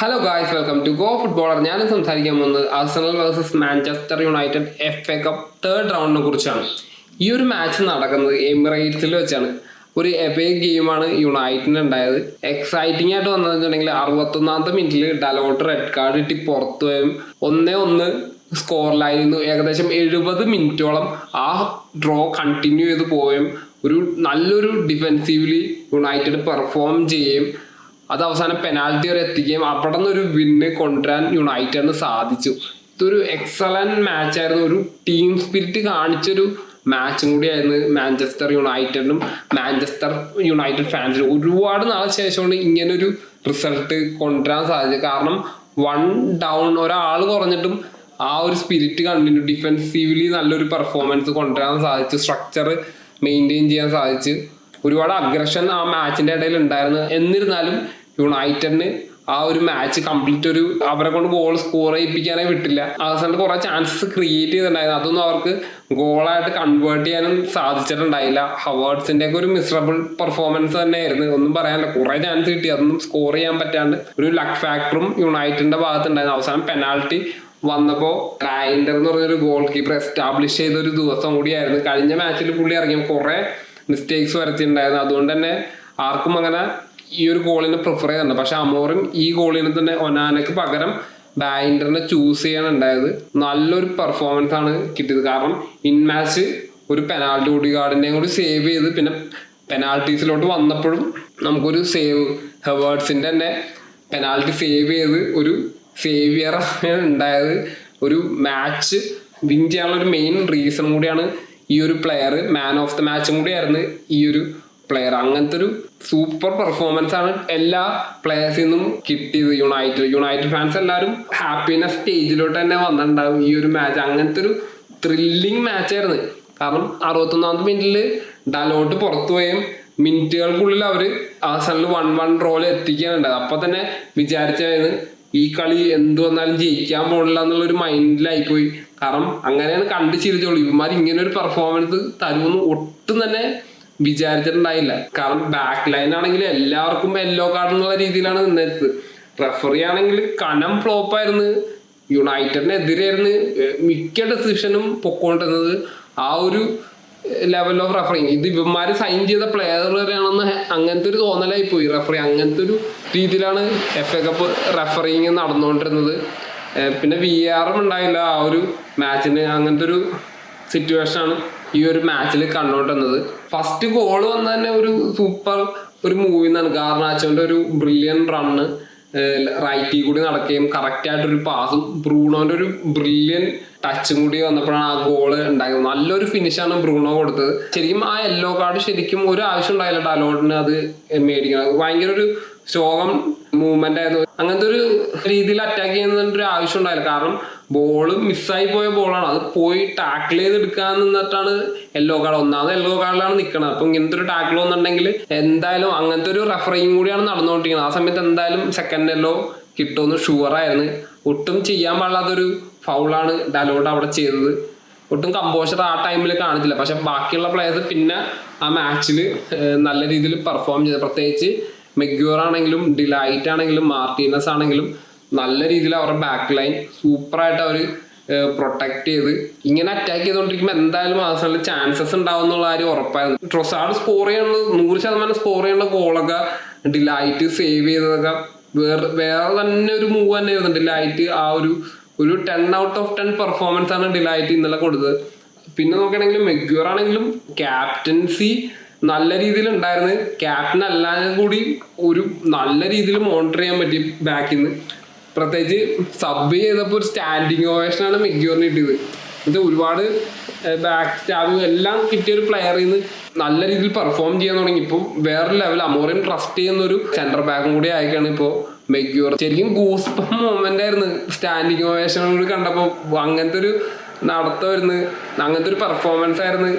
Hello guys welcome to go footballer ഞാൻ സംസാരിക്കാൻ പോകുന്നത് Arsenal versus Manchester United F A cup third റൗണ്ടിനെ കുറിച്ചാണ്. ഈ ഒരു മാച്ച് നടക്കുന്നത് എമിറേറ്റ്സിൽ വെച്ചാണ്. ഒരു എഫ് എ ഗെയിമാണ് യുണൈറ്റഡിന് ഉണ്ടായത്. എക്സൈറ്റിംഗ് ആയിട്ട് വന്നതെന്നുണ്ടെങ്കിൽ അറുപത്തൊന്നാമത്തെ മിനിറ്റിൽ ഡലോട്ട് റെഡ് കാർഡ് കിട്ടി പുറത്തു പോയും. ഒന്നേ ഒന്ന് സ്കോറിലായിരുന്നു ഏകദേശം എഴുപത് മിനിറ്റോളം ആ ഡ്രോ കണ്ടിന്യൂ ചെയ്ത് പോവുകയും ഒരു നല്ലൊരു ഡിഫെൻസീവ്ലി യുണൈറ്റഡ് പെർഫോം ചെയ്യുകയും അത് അവസാനം പെനാൽറ്റി വരെ എത്തിക്കുകയും അവിടെ ഒരു വിന്ന് കൊണ്ടുവരാൻ യുണൈറ്റഡിന് സാധിച്ചു. ഇതൊരു എക്സലന്റ് മാച്ച് ആയിരുന്നു. ഒരു ടീം സ്പിരിറ്റ് കാണിച്ചൊരു മാച്ചും കൂടിയായിരുന്നു മാഞ്ചസ്റ്റർ യുണൈറ്റഡിനും മാഞ്ചസ്റ്റർ യുണൈറ്റഡ് ഫാൻസിനും ഒരുപാട് നാളെ ശേഷമാണ് ഇങ്ങനൊരു റിസൾട്ട് കൊണ്ടുവരാൻ സാധിച്ചത്. കാരണം വൺ ഡൗൺ ഒരാൾ കുറഞ്ഞിട്ടും ആ ഒരു സ്പിരിറ്റ് കണ്ടിന്യൂ ഡിഫെൻസീവ്ലി നല്ലൊരു പെർഫോമൻസ് കൊണ്ടുവരാൻ സാധിച്ചു. സ്ട്രക്ചർ മെയിന്റെയിൻ ചെയ്യാൻ സാധിച്ചു. ഒരുപാട് അഗ്രഷൻ ആ മാച്ചിന്റെ ഇടയിൽ ഉണ്ടായിരുന്നു. എന്നിരുന്നാലും യുണൈറ്റഡിന് ആ ഒരു മാച്ച് കംപ്ലീറ്റ് ഒരു അവരെ കൊണ്ട് ഗോൾ സ്കോർ ചെയ്യിപ്പിക്കാനേ വിട്ടില്ല. അവസാനം കുറെ ചാൻസസ് ക്രിയേറ്റ് ചെയ്തിട്ടുണ്ടായിരുന്നു. അതൊന്നും അവർക്ക് ഗോളായിട്ട് കൺവേർട്ട് ചെയ്യാനും സാധിച്ചിട്ടുണ്ടായില്ല. ഹവേർഡ്സിന്റെ ഒക്കെ ഒരു മിസറബിൾ പെർഫോമൻസ് തന്നെയായിരുന്നു. ഒന്നും പറയാനില്ല. കുറെ ചാൻസ് കിട്ടി. അതൊന്നും സ്കോർ ചെയ്യാൻ പറ്റാണ്ട് ഒരു ലക്ക് ഫാക്ടറും യുണൈറ്റഡിന്റെ ഭാഗത്തുണ്ടായിരുന്നു. അവസാനം പെനാൾട്ടി വന്നപ്പോ ട്രൈൻഡർ എന്ന് പറഞ്ഞൊരു ഗോൾ കീപ്പർ എസ്റ്റാബ്ലിഷ് ചെയ്ത ഒരു ദിവസം കൂടിയായിരുന്നു. കഴിഞ്ഞ മാച്ചിൽ പുള്ളി ഇറങ്ങിയ കുറെ മിസ്റ്റേക്സ് വരുത്തിയിട്ടുണ്ടായിരുന്നു അതുകൊണ്ട് തന്നെ ആർക്കും അങ്ങനെ ഈ ഒരു ഗോളിനെ പ്രിഫർ ചെയ്യുന്നുണ്ട് പക്ഷെ അമോറും ഈ ഗോളിന് തന്നെ ഒനാനയ്ക്ക് പകരം ബാൻഡറിനെ ചൂസ് ചെയ്യാനുണ്ടായത് നല്ലൊരു പെർഫോമൻസ് ആണ് കിട്ടിയത്. കാരണം ഇൻ മാച്ച് ഒരു പെനാൾട്ടി കൂടി ഗാർഡിനെയും കൂടി സേവ് ചെയ്ത് പിന്നെ പെനാൾട്ടീസിലോട്ട് വന്നപ്പോഴും നമുക്കൊരു സേവ് ഹെവേർഡ്സിന്റെ തന്നെ പെനാൾട്ടി സേവ് ചെയ്ത് ഒരു സേവിയർ ഉണ്ടായത്. ഒരു മാച്ച് വിൻ ചെയ്യാനുള്ള ഒരു മെയിൻ റീസൺ കൂടിയാണ് ഈ ഒരു പ്ലെയർ മാൻ ഓഫ് ദ മാച്ചും കൂടിയായിരുന്നു ഈ ഒരു പ്ലെയർ അങ്ങനത്തെ ഒരു സൂപ്പർ പെർഫോമൻസ് ആണ് എല്ലാ പ്ലെയേഴ്സിൽ നിന്നും കിട്ടിയത് യുണൈറ്റഡ് യുണൈറ്റഡ് ഫാൻസ് എല്ലാവരും ഹാപ്പിനെസ് സ്റ്റേജിലോട്ട് തന്നെ വന്നിട്ടുണ്ടാവും ഈ ഒരു മാച്ച് അങ്ങനത്തെ ഒരു ത്രില്ലിങ് മാച്ചായിരുന്നു കാരണം അറുപത്തൊന്നാമത്തെ മിനിറ്റിൽ ഡലോട്ട് പുറത്തു പോയും. മിനിറ്റുകൾക്കുള്ളിൽ അവർ അവസാനം വൺ വൺ റോൾ എത്തിക്കാനുണ്ടായത് അപ്പൊ തന്നെ വിചാരിച്ചായിരുന്നു ഈ കളി എന്ത് വന്നാലും ജയിക്കാൻ പോണില്ല എന്നുള്ള ഒരു മൈൻഡിലായി പോയി കാരണം അങ്ങനെയാണ് കണ്ടു ചിരിച്ചോളൂ. ഇവന്മാർ ഇങ്ങനെ ഒരു പെർഫോമൻസ് തരുമെന്ന് ഒട്ടും തന്നെ വിചാരിച്ചിട്ടുണ്ടായില്ല. കാരണം ബാക്ക് ലൈൻ ആണെങ്കിൽ എല്ലാവർക്കും യെല്ലോ കാർഡ് എന്നുള്ള രീതിയിലാണ് നിന്നത്. റെഫറി ആണെങ്കിൽ കനം ഫ്ലോപ്പ് ആയിരുന്നു. യുണൈറ്റഡിനെതിരെയായിരുന്നു മിക്ക ഡെസിഷനും പൊക്കോണ്ടിരുന്നത് ആ ഒരു ലെവൽ ഓഫ് റെഫറിങ് ഇത് ഇവന്മാര് സൈൻ ചെയ്ത പ്ലെയർ വരെയാണെന്ന് അങ്ങനത്തെ ഒരു തോന്നലായി പോയി. റെഫറി അങ്ങനത്തെ ഒരു രീതിയിലാണ് എഫ് എ കപ്പ് റെഫറിങ് നടന്നുകൊണ്ടിരുന്നത്. പിന്നെ വി ആറും ഉണ്ടായില്ല. ആ ഒരു മാച്ചിന് അങ്ങനത്തെ ഒരു സിറ്റുവേഷൻ ആണ്. ഈ ഒരു മാച്ചിൽ കണ്ടുകൊണ്ടിരുന്നത് ഫസ്റ്റ് ഗോൾ വന്ന തന്നെ ഒരു സൂപ്പർ ഒരു മൂവി എന്നാണ് ഗാർനാച്ചോന്റെ ഒരു ബ്രില്യൻ റണ്ണ് റൈറ്റിൽ കൂടി നടക്കുകയും കറക്റ്റ് ആയിട്ടൊരു പാസും ബ്രൂണോന്റെ ഒരു ബ്രില്യൻ ടച്ചും കൂടി വന്നപ്പോഴാണ് ആ ഗോൾ ഉണ്ടായത്. നല്ലൊരു ഫിനിഷാണ് ബ്രൂണോ കൊടുത്തത്. ശരിക്കും ആ യെല്ലോ കാർഡ് ശരിക്കും ഒരു ആവശ്യം ഉണ്ടായില്ല ഡലോട്ടിന് അത് മേടിക്കണം ഭയങ്കര ഒരു ശോകം മൂവ്മെന്റ് ആയിരുന്നു. അങ്ങനത്തെ ഒരു രീതിയിൽ അറ്റാക്ക് ചെയ്യുന്നതിന്റെ ഒരു ആവശ്യം ഉണ്ടായില്ല. കാരണം ബോൾ മിസ്സായി പോയ ബോളാണ്. അത് പോയി ടാക്കിൾ ചെയ്ത് എടുക്കാൻ നിന്നിട്ടാണ് യെല്ലോ കാർഡ് ഒന്നാമത് യെല്ലോ കാർഡിലാണ് നിൽക്കുന്നത് അപ്പൊ ഇങ്ങനത്തെ ഒരു ടാക്കിൾ വന്നിട്ടുണ്ടെങ്കിൽ എന്തായാലും അങ്ങനത്തെ ഒരു റെഫറിങ് കൂടിയാണ് നടന്നുകൊണ്ടിരിക്കുന്നത്. ആ സമയത്ത് എന്തായാലും സെക്കൻഡ് യെല്ലോ കിട്ടുമെന്ന് ഷുവർ ആയിരുന്നു. ഒട്ടും ചെയ്യാൻ പാടില്ലാത്തൊരു ഫൗളാണ് ഡലോട്ട് അവിടെ ചെയ്തത്. ഒട്ടും കമ്പോഷർ ആ ടൈമിൽ കാണിച്ചില്ല. പക്ഷെ ബാക്കിയുള്ള പ്ലേയേഴ്സ് പിന്നെ ആ മാച്ചിൽ നല്ല രീതിയിൽ പെർഫോം ചെയ്തു. പ്രത്യേകിച്ച് മെഗ്യൂർ ആണെങ്കിലും ഡിലൈറ്റ് ആണെങ്കിലും മാർട്ടീനസ് ആണെങ്കിലും നല്ല രീതിയിൽ അവരുടെ ബാക്ക് ലൈൻ സൂപ്പറായിട്ട് അവർ പ്രൊട്ടക്ട് ചെയ്ത് ഇങ്ങനെ അറ്റാക്ക് ചെയ്തുകൊണ്ടിരിക്കുമ്പോൾ എന്തായാലും അവസാനം ചാൻസസ് ഉണ്ടാവും എന്നുള്ള കാര്യം ഉറപ്പായിരുന്നു. ട്രൊസാഡ് സ്കോർ ചെയ്യാനുള്ള നൂറ് ശതമാനം സ്കോർ ചെയ്യാനുള്ള ഗോളൊക്കെ ഡിലൈറ്റ് സേവ് ചെയ്തതൊക്കെ വേറെ വേറെ തന്നെ ഒരു മൂവ് തന്നെ ആയിരുന്നു. ഡിലൈറ്റ് ആ ഒരു ഒരു ten out of ten performance ആണ് ഡിലൈറ്റ് ഇന്നലെ കൊടുത്തത്. പിന്നെ നോക്കുകയാണെങ്കിൽ മെഗ്യൂർ ആണെങ്കിലും ക്യാപ്റ്റൻസി നല്ല രീതിയിൽ ഉണ്ടായിരുന്നു. ക്യാപ്റ്റൻ അല്ലാതെ കൂടി ഒരു നല്ല രീതിയിൽ മോണിറ്റർ ചെയ്യാൻ പറ്റി ബാക്കിൽ നിന്ന് പ്രത്യേകിച്ച് സബ് ചെയ്തപ്പോൾ ഒരു സ്റ്റാൻഡിങ് ഓവേഷനാണ് മെഗ്യൂറിന് കിട്ടിയത്. എന്നിട്ട് ഒരുപാട് ബാക്ക് സ്റ്റാബും എല്ലാം കിട്ടിയ ഒരു പ്ലെയറിൽ നിന്ന് നല്ല രീതിയിൽ പെർഫോം ചെയ്യാൻ തുടങ്ങി. ഇപ്പോൾ വേറെ ലെവൽ അമോറിയം ട്രസ്റ്റ് ചെയ്യുന്ന ഒരു സെന്റർ ബാക്കും കൂടി ആയിക്കാണ് ഇപ്പോൾ മെഗ്യൂർ. ശരിക്കും ഗൂസ്പം മൊമെന്റ് ആയിരുന്നു സ്റ്റാൻഡിങ് ഓവേഷൻ കൂടി കണ്ടപ്പോൾ അങ്ങനത്തെ ഒരു നടത്തമായിരുന്നു അങ്ങനത്തെ ഒരു പെർഫോമൻസ് ആയിരുന്നു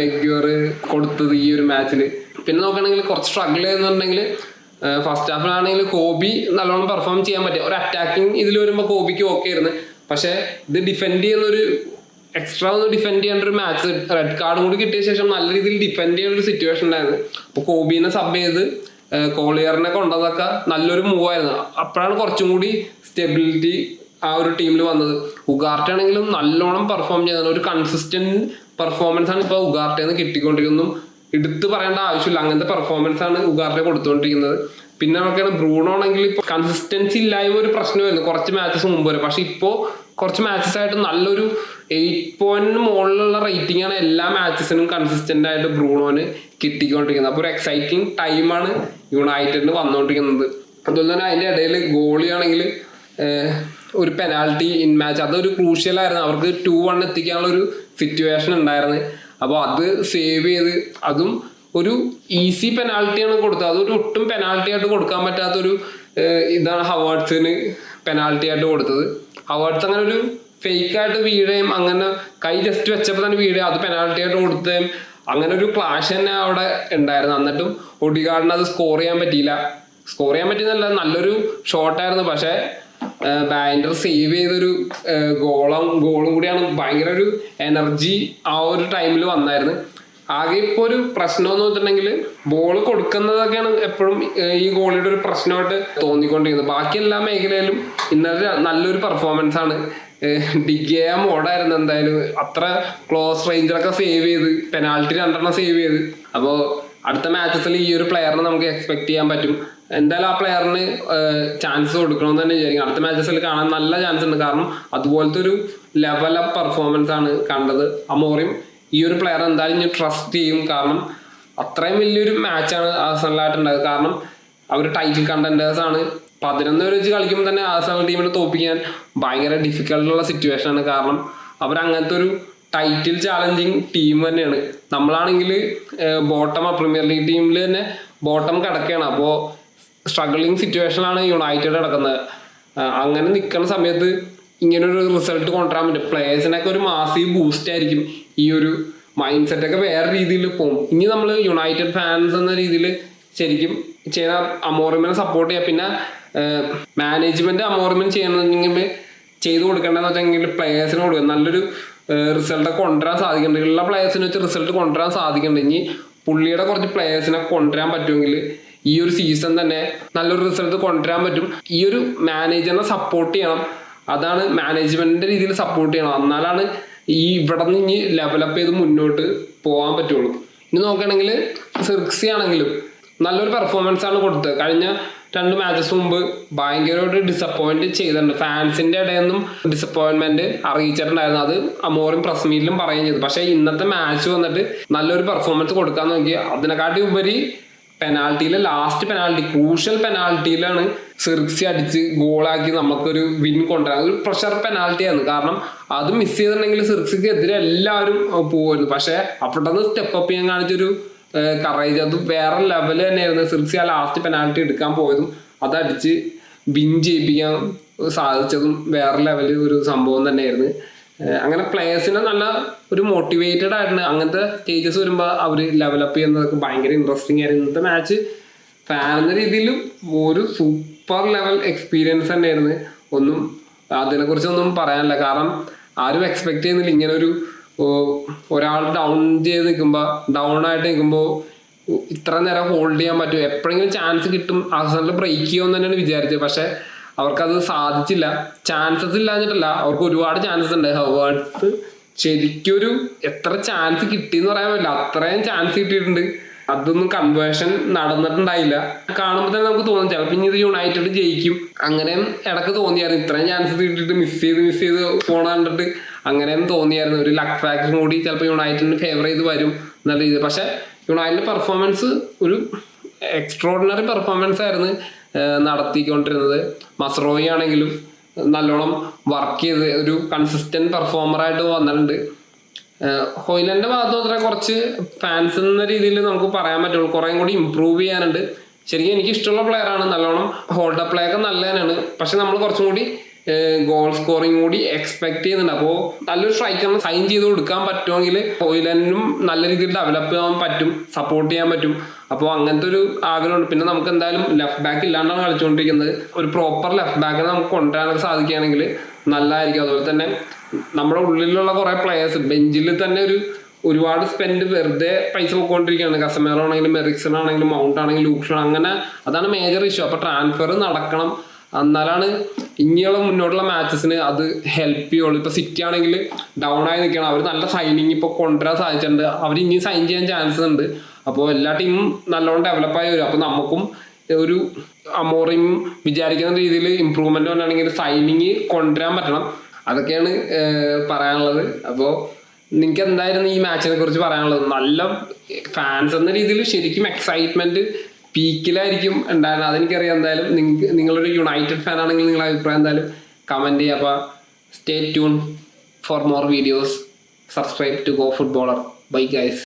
മെഗ്യൂർ കൊടുത്തത് ഈ ഒരു മാച്ചിൽ പിന്നെ നോക്കുകയാണെങ്കിൽ കുറച്ച് സ്ട്രഗിൾ ചെയ്യുന്നുണ്ടെങ്കിൽ ഫസ്റ്റ് ഹാഫിലാണെങ്കിൽ കോബി നല്ലോണം പെർഫോം ചെയ്യാൻ പറ്റും. ഒരു അറ്റാക്കിങ് ഇതിൽ വരുമ്പോൾ കോബിക്ക് ഓക്കെ ആയിരുന്നു. പക്ഷേ ഇത് ഡിഫെൻഡ് ചെയ്യുന്ന ഒരു എക്സ്ട്രാ ഒന്ന് ഡിഫെൻഡ് ചെയ്യേണ്ട ഒരു മാച്ച് റെഡ് കാർഡും കൂടി കിട്ടിയ ശേഷം നല്ല രീതിയിൽ ഡിഫെൻഡ് ചെയ്യുന്ന ഒരു സിറ്റുവേഷൻ ഉണ്ടായിരുന്നു. അപ്പോൾ കോബീനെ സബ് ചെയ്ത് കോളിയറിനെ കൊണ്ടതൊക്കെ നല്ലൊരു മൂവായിരുന്നു അപ്പോഴാണ് കുറച്ചും കൂടി സ്റ്റെബിലിറ്റി ആ ഒരു ടീമിൽ വന്നത്. ഉഗാർട്ട ആണെങ്കിലും നല്ലോണം പെർഫോം ചെയ്യുന്നത് ഒരു കൺസിസ്റ്റന്റ് പെർഫോമൻസ് ആണ് ഇപ്പോൾ ഉഗാർട്ടയിൽ നിന്ന് കിട്ടിക്കൊണ്ടിരിക്കുന്നു എടുത്തു പറയേണ്ട ആവശ്യമില്ല. അങ്ങനത്തെ പെർഫോമൻസ് ആണ് ഉഗാറിനെ കൊടുത്തുകൊണ്ടിരിക്കുന്നത് പിന്നെ നമുക്കാണ് ബ്രൂണോ ആണെങ്കിൽ ഇപ്പോൾ കൺസിസ്റ്റൻസി ഇല്ലായ്മ ഒരു പ്രശ്നമായിരുന്നു. കുറച്ച് മാച്ചസ് മുമ്പ് വരെ. പക്ഷെ ഇപ്പോൾ കുറച്ച് മാച്ചസ് ആയിട്ട് നല്ലൊരു എയ്റ്റ് പോയിന്റിന് മുകളിലുള്ള റേറ്റിംഗ് ആണ് എല്ലാ മാച്ചസിനും കൺസിസ്റ്റന്റ് ആയിട്ട് ബ്രൂണോന് കിട്ടിക്കൊണ്ടിരിക്കുന്നത്. അപ്പോൾ ഒരു എക്സൈറ്റിംഗ് ടൈമാണ് യുണൈറ്റഡിന് വന്നുകൊണ്ടിരിക്കുന്നത് അതുപോലെ തന്നെ അതിന്റെ ഇടയിൽ ഗോളിയാണെങ്കിൽ ഒരു പെനാൽറ്റി ഇൻ മാച്ച് അതൊരു ക്രൂഷ്യലായിരുന്നു അവർക്ക് ടു വൺ എത്തിക്കാനുള്ള ഒരു സിറ്റുവേഷൻ ഉണ്ടായിരുന്നു. അപ്പോൾ അത് സേവ് ചെയ്ത് അതും ഒരു ഈസി പെനാൾട്ടിയാണ് കൊടുത്തത്. അതൊരു ഒട്ടും പെനാൽറ്റി ആയിട്ട് കൊടുക്കാൻ പറ്റാത്തൊരു ഇതാണ് ഹവാർഡ്സിന് പെനാൽറ്റി ആയിട്ട് കൊടുത്തത്. ഹവാർഡ്സ് അങ്ങനെ ഒരു ഫേക്ക് ആയിട്ട് വീഴുകയും അങ്ങനെ കൈ ജസ്റ്റ് വെച്ചപ്പോൾ തന്നെ വീഴുക അത് പെനാൾട്ടി ആയിട്ട് കൊടുക്കുകയും അങ്ങനെ ഒരു ക്ലാഷ് തന്നെ അവിടെ ഉണ്ടായിരുന്നു. എന്നിട്ടും ഒടികാടിന് അത് സ്കോർ ചെയ്യാൻ പറ്റിയില്ല. സ്കോർ ചെയ്യാൻ പറ്റിയെന്നല്ല നല്ലൊരു ഷോട്ടായിരുന്നു പക്ഷേ ബാൻഡർ സേവ് ചെയ്തൊരു ഗോളം ഗോളും കൂടിയാണ് ഭയങ്കര ഒരു എനർജി ആ ഒരു ടൈമിൽ വന്നായിരുന്നു. ആകെ ഇപ്പോൾ ഒരു പ്രശ്നം എന്ന് വെച്ചിട്ടുണ്ടെങ്കിൽ ബോൾ കൊടുക്കുന്നതൊക്കെയാണ് എപ്പോഴും ഈ ഗോളിയുടെ ഒരു പ്രശ്നമായിട്ട് തോന്നിക്കൊണ്ടിരിക്കുന്നത് ബാക്കി എല്ലാ മേഖലയിലും ഇന്നലെ നല്ലൊരു പെർഫോമൻസ് ആണ്. ഡിഗയ മോഡായിരുന്നു എന്തായാലും. അത്ര ക്ലോസ് റേഞ്ചിലൊക്കെ സേവ് ചെയ്ത് പെനാൽറ്റി രണ്ടെണ്ണം സേവ് ചെയ്ത്. അപ്പോൾ അടുത്ത മാച്ചസിൽ ഈ ഒരു പ്ലെയറിനെ നമുക്ക് എക്സ്പെക്ട് ചെയ്യാൻ പറ്റും. എന്തായാലും ആ പ്ലെയറിന് ചാൻസ് കൊടുക്കണമെന്ന് തന്നെ വിചാരിക്കും അടുത്ത മാച്ചസിൽ കാണാൻ നല്ല ചാൻസ് ഉണ്ട്. കാരണം അതുപോലത്തെ ഒരു ലെവൽ അപ്പ് പെർഫോമൻസ് ആണ് കണ്ടത്. അമോറിയും ഈ ഒരു പ്ലെയർ എന്തായാലും ഞാൻ ട്രസ്റ്റ് ചെയ്യും. കാരണം അത്രയും വലിയൊരു മാച്ചാണ് ആസനലായിട്ടുണ്ടായത് കാരണം അവർ ടൈറ്റിൽ കണ്ടന്റേഴ്സ് ആണ്. പതിനൊന്ന് പേര് വെച്ച് കളിക്കുമ്പോൾ തന്നെ ആസനൽ ടീമിനെ തോപ്പിക്കാൻ ഭയങ്കര ഡിഫിക്കൽട്ടുള്ള സിറ്റുവേഷൻ ആണ്. കാരണം അവർ അങ്ങനത്തെ ഒരു ടൈറ്റിൽ ചാലഞ്ചിങ് ടീം തന്നെയാണ്. നമ്മളാണെങ്കിൽ ബോട്ടം പ്രീമിയർ ലീഗ് ടീമിൽ തന്നെ ബോട്ടം കിടക്കുകയാണ് അപ്പോൾ സ്ട്രഗിളിങ് സിറ്റുവേഷനിലാണ് യുണൈറ്റഡ് കിടക്കുന്നത്. അങ്ങനെ നിൽക്കുന്ന സമയത്ത് ഇങ്ങനൊരു റിസൾട്ട് കൊണ്ടുവരാൻ പറ്റും. പ്ലേയേഴ്സിനൊക്കെ ഒരു മാസീവ് ബൂസ്റ്റ് ആയിരിക്കും. ഈ ഒരു മൈൻഡ് സെറ്റൊക്കെ വേറെ രീതിയിൽ പോകും. ഇനി നമ്മൾ യുണൈറ്റഡ് ഫാൻസ് എന്ന രീതിയിൽ ശരിക്കും ചെയ്യുന്ന അമോറിമിനെ സപ്പോർട്ട് ചെയ്യുക പിന്നെ മാനേജ്മെന്റ് അമോറിമെന്റ് ചെയ്യണമെങ്കിൽ ചെയ്തു കൊടുക്കേണ്ടതെന്ന് വെച്ചെങ്കിൽ പ്ലേയേഴ്സിന് കൊടുക്കുക. നല്ലൊരു റിസൾട്ട് കൊണ്ടുവരാൻ സാധിക്കുന്നുണ്ട് ഉള്ള പ്ലേയേഴ്സിന് വെച്ച് റിസൾട്ട് കൊണ്ടുവരാൻ സാധിക്കുന്നുണ്ട്. ഇനി പുള്ളിയുടെ കുറച്ച് പ്ലേയേഴ്സിനെ കൊണ്ടുവരാൻ പറ്റുമെങ്കിൽ ഈ ഒരു സീസൺ തന്നെ നല്ലൊരു റിസൾട്ട് കൊണ്ടുവരാൻ പറ്റും. ഈ ഒരു മാനേജറിനെ സപ്പോർട്ട് ചെയ്യണം. അതാണ് മാനേജ്മെന്റിന്റെ രീതിയിൽ സപ്പോർട്ട് ചെയ്യണം. എന്നാലാണ് ഈ ഇവിടെ നിന്ന് ഇനി ലെവലപ്പ് ചെയ്ത് മുന്നോട്ട് പോകാൻ പറ്റുള്ളൂ. ഇനി നോക്കുകയാണെങ്കിൽ സിർക്സി ആണെങ്കിലും നല്ലൊരു പെർഫോമൻസ് ആണ് കൊടുത്തത്. കഴിഞ്ഞ രണ്ട് മാച്ചസ് മുമ്പ് ഭയങ്കരമായിട്ട് ഡിസപ്പോയിന്റ് ചെയ്തിട്ടുണ്ട്. ഫാൻസിന്റെ ഇടയിൽ നിന്നും ഡിസപ്പോയിന്റ്മെന്റ് അറിയിച്ചിട്ടുണ്ടായിരുന്നു. അത് അമോറും പ്രസ് മീറ്റിലും പറയുകയും ചെയ്തു. പക്ഷേ ഇന്നത്തെ മാച്ച് വന്നിട്ട് നല്ലൊരു പെർഫോമൻസ് കൊടുക്കാൻ നോക്കി. അതിനെക്കാട്ടി ഉപരി പെനാൽറ്റിയിലെ ലാസ്റ്റ് പെനാൽറ്റി ക്രൂഷ്യൽ പെനാൽറ്റിയിലാണ് സിർക്സി അടിച്ച് ഗോളാക്കി നമുക്കൊരു വിൻ കൊണ്ടുവരാൻ. ഒരു പ്രഷർ ആയിരുന്നു. കാരണം അത് മിസ് ചെയ്തിട്ടുണ്ടെങ്കിൽ സിർക്സിക്ക് എതിരെ എല്ലാവരും പോകുമായിരുന്നു പക്ഷേ പക്ഷെ അപ്പോഴത്തെ സ്റ്റെപ്പ് അപ്പ് ചെയ്യാൻ കാണിച്ചൊരു കറേജ് അത് വേറെ ലെവൽ തന്നെയായിരുന്നു. സിർസി ആ ലാസ്റ്റ് പെനാൽറ്റി എടുക്കാൻ പോയതും അതടിച്ച് വിൻ ചെയ്യിപ്പിക്കാൻ സാധിച്ചതും വേറെ ലെവൽ ഒരു സംഭവം തന്നെയായിരുന്നു. അങ്ങനെ പ്ലേയേഴ്സിനെ നല്ല ഒരു മോട്ടിവേറ്റഡ് ആയിട്ടുണ്ട് അങ്ങനത്തെ സ്റ്റേജസ് വരുമ്പോൾ അവർ ലെവലപ്പ് ചെയ്യുന്നതൊക്കെ ഭയങ്കര ഇൻട്രസ്റ്റിംഗ് ആയിരുന്നു. ഇന്നത്തെ മാച്ച് ഫാൻ എന്ന രീതിയിലും ഒരു സൂപ്പർ ലെവൽ എക്സ്പീരിയൻസ് തന്നെയായിരുന്നു. ഒന്നും അതിനെക്കുറിച്ചൊന്നും പറയാനില്ല. കാരണം ആരും എക്സ്പെക്ട് ചെയ്യുന്നില്ല. ഇങ്ങനെ ഒരു ഒരാൾ ഡൗൺ ചെയ്ത് നിൽക്കുമ്പോൾ ഡൗൺ ആയിട്ട് നിൽക്കുമ്പോൾ ഇത്ര നേരം ഹോൾഡ് ചെയ്യാൻ പറ്റും? എപ്പോഴെങ്കിലും ചാൻസ് കിട്ടും. അവസാനത്തിൽ ബ്രേക്ക് ചെയ്യുമെന്ന് തന്നെയാണ് വിചാരിച്ചത്. പക്ഷെ അവർക്കത് സാധിച്ചില്ല. ചാൻസസ് ഇല്ലാഞ്ഞിട്ടല്ല അവർക്ക് ഒരുപാട് ചാൻസസ് ഉണ്ട്. ഹവേർഡ്സ് ശരിക്കൊരു എത്ര ചാൻസ് കിട്ടിയെന്ന് പറയാൻ പറ്റില്ല. അത്രയും ചാൻസ് കിട്ടിയിട്ടുണ്ട്. അതൊന്നും കൺവേർഷൻ നടന്നിട്ടുണ്ടായില്ല. കാണുമ്പോൾ തന്നെ നമുക്ക് തോന്നും ചിലപ്പോൾ ഇനി ഇത് യുണൈറ്റഡ് ജയിക്കും. അങ്ങനെ ഇടയ്ക്ക് തോന്നിയായിരുന്നു. ഇത്രയും ചാൻസ് കിട്ടിയിട്ട് മിസ് ചെയ്ത് മിസ് ചെയ്ത് പോണ കണ്ടിട്ട് അങ്ങനെയും തോന്നിയായിരുന്നു. ഒരു ലക്ക് ഫാക്ടറും കൂടി ചിലപ്പോൾ യുണൈറ്റഡിന് ഫേവർ ചെയ്ത് വരും എന്നുള്ള രീതി പക്ഷെ യുണൈറ്റഡ് പെർഫോമൻസ് ഒരു എക്സ്ട്രോർഡിനറി പെർഫോമൻസ് ആയിരുന്നു നടത്തിക്കൊണ്ടിരുന്നത്. മസ്റോയി ആണെങ്കിലും നല്ലോണം വർക്ക് ചെയ്ത് ഒരു കൺസിസ്റ്റന്റ് പെർഫോമറായിട്ട് വന്നിട്ടുണ്ട്. ഹോയിലന്റെ ഭാഗത്ത് മാത്രമേ കുറച്ച് ഫാൻസ് എന്ന രീതിയിൽ നമുക്ക് പറയാൻ പറ്റുള്ളൂ. കുറേ കൂടി ഇമ്പ്രൂവ് ചെയ്യാനുണ്ട്. ശരിക്കും എനിക്ക് ഇഷ്ടമുള്ള പ്ലെയറാണ് നല്ലോണം ഹോൾഡ് പ്ലേ ഒക്കെ നല്ല തന്നെയാണ് പക്ഷെ നമ്മൾ കുറച്ചും കൂടി ഗോൾ സ്കോറിംഗ് കൂടി എക്സ്പെക്ട് ചെയ്യുന്നുണ്ട്. അപ്പോൾ നല്ലൊരു സ്ട്രൈക്കറിന് സൈൻ ചെയ്ത് കൊടുക്കാൻ പറ്റുമെങ്കിൽ ഹോയ്ലൻഡിനും നല്ല രീതിയിൽ ഡെവലപ്പ് ചെയ്യാൻ പറ്റും സപ്പോർട്ട് ചെയ്യാൻ പറ്റും. അപ്പോൾ അങ്ങനത്തെ ഒരു ആഗ്രഹമുണ്ട്. പിന്നെ നമുക്ക് എന്തായാലും ലെഫ്റ്റ് ബാക്ക് ഇല്ലാണ്ടാണ് കളിച്ചുകൊണ്ടിരിക്കുന്നത്. ഒരു പ്രോപ്പർ ലെഫ്റ്റ് ബാക്കിനെ നമുക്ക് കൊണ്ടുവരാനൊക്കെ സാധിക്കുകയാണെങ്കിൽ നല്ലതായിരിക്കും. അതുപോലെ തന്നെ നമ്മുടെ ഉള്ളിലുള്ള കുറെ പ്ലേയേഴ്സ് ബെഞ്ചിൽ തന്നെ ഒരു ഒരുപാട് സ്പെൻഡ് വെറുതെ പൈസ പോയിക്കൊണ്ടിരിക്കുകയാണ് കസ്റ്റമർ ആണെങ്കിലും മെറിക്സൺ ആണെങ്കിലും മൗണ്ട് ആണെങ്കിലും ലൂക്ഷൻ അങ്ങനെ അതാണ് മേജർ ഇഷ്യൂ അപ്പൊ ട്രാൻസ്ഫർ നടക്കണം. എന്നാലാണ് ഇനിയുള്ള മുന്നോട്ടുള്ള മാച്ചസിന് അത് ഹെൽപ്പ് ചെയ്യുള്ളൂ. ഇപ്പൊ സിറ്റി ആണെങ്കിൽ ഡൗൺ ആയി നിൽക്കണം അവർ നല്ല സൈനിങ് ഇപ്പൊ കൊണ്ടുവരാൻ സാധിച്ചിട്ടുണ്ട്. അവർ ഇനിയും സൈൻ ചെയ്യാൻ ചാൻസ് ഉണ്ട്. അപ്പോൾ എല്ലാ ടീമും നല്ലോണം ഡെവലപ്പായി വരും. അപ്പൊ നമുക്കും ഒരു അമോറിയും വിചാരിക്കുന്ന രീതിയിൽ ഇമ്പ്രൂവ്മെന്റ് വന്നാണെങ്കിൽ സൈനിങ് കൊണ്ടുവരാൻ പറ്റണം. അതൊക്കെയാണ് പറയാനുള്ളത്. അപ്പോൾ നിങ്ങൾക്ക് എന്തായിരുന്നു ഈ മാച്ചിനെ കുറിച്ച് പറയാനുള്ളത്? നല്ല ഫാൻസ് എന്ന രീതിയിൽ ശരിക്കും എക്സൈറ്റ്മെന്റ് പീക്കിലായിരിക്കും ഉണ്ടായിരുന്നത് അതെനിക്കറിയാം. എന്തായാലും നിങ്ങൾക്ക് നിങ്ങളൊരു യുണൈറ്റഡ് ഫാൻ ആണെങ്കിൽ നിങ്ങളുടെ അഭിപ്രായം എന്തായാലും കമന്റ് ചെയ്യുക. അപ്പോൾ stay tune for more videos subscribe to go footballer bye guys